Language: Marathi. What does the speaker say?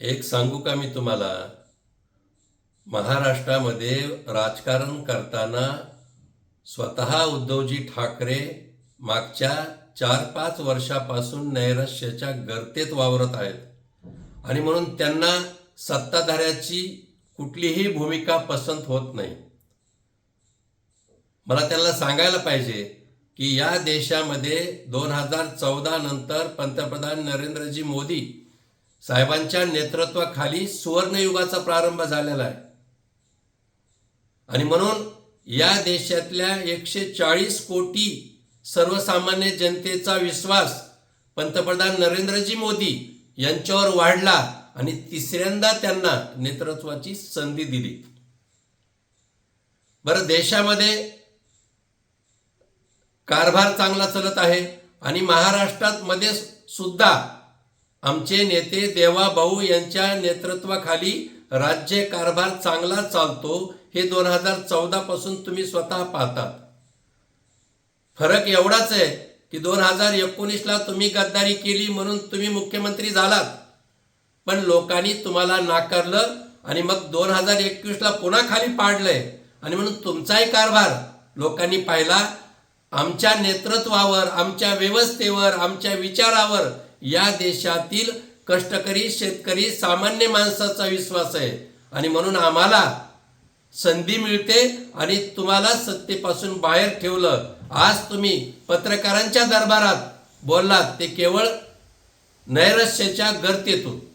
एक सांगू का मी तुम्हाला? महाराष्ट्रामध्ये राजकारण करताना स्वतः उद्धवजी ठाकरे मागच्या चार पाच वर्षापासून नैराश्याच्या गर्तेत वावरत आहेत. आणि म्हणून त्यांना सत्ताधाऱ्याची कुठलीही भूमिका पसंत होत नाही. मला त्यांना सांगायला पाहिजे की या देशामध्ये दोन हजार चौदा नंतर पंतप्रधान नरेंद्रजी मोदी साहेबांच्या नेतृत्वाखाली सुवर्णयुगाचा प्रारंभ झालेला आहे. आणि म्हणून या देशातल्या एकशे चाळीस कोटी सर्वसामान्य जनतेचा विश्वास पंतप्रधान नरेंद्रजी मोदी यांच्यावर वाढला आणि तिसऱ्यांदा त्यांना नेतृत्वाची संधी दिली. बरं देशामध्ये कारभार चांगला चालत आहे आणि महाराष्ट्रात मध्ये सुद्धा आमचे नेते देवा भाऊ यांच्या नेतृत्वाखाली राज्य कारभार चांगला चालतो हे दोन हजार चौदा पासून तुम्ही स्वतः पाहतात. फरक एवढाच आहे की दोन हजार एकोणीसला तुम्ही गद्दारी केली म्हणून तुम्ही मुख्यमंत्री झालात. पण लोकांनी तुम्हाला नाकारलं आणि मग दोन हजार एकवीसला पुन्हा खाली पाडलंय. आणि म्हणून तुमचाही कारभार लोकांनी पाहिला. आमच्या नेतृत्वावर आमच्या व्यवस्थेवर आमच्या विचारावर या देशातील कष्टकरी शेतकरी सामान्य माणसाचा विश्वास आहे. आणि म्हणून आम्हाला संधी मिळते आणि तुम्हाला सत्तेपासून बाहेर ठेवलं. आज तुम्ही पत्रकारांच्या दरबारात बोललात ते केवळ नैराश्याच्या गर्तेतून.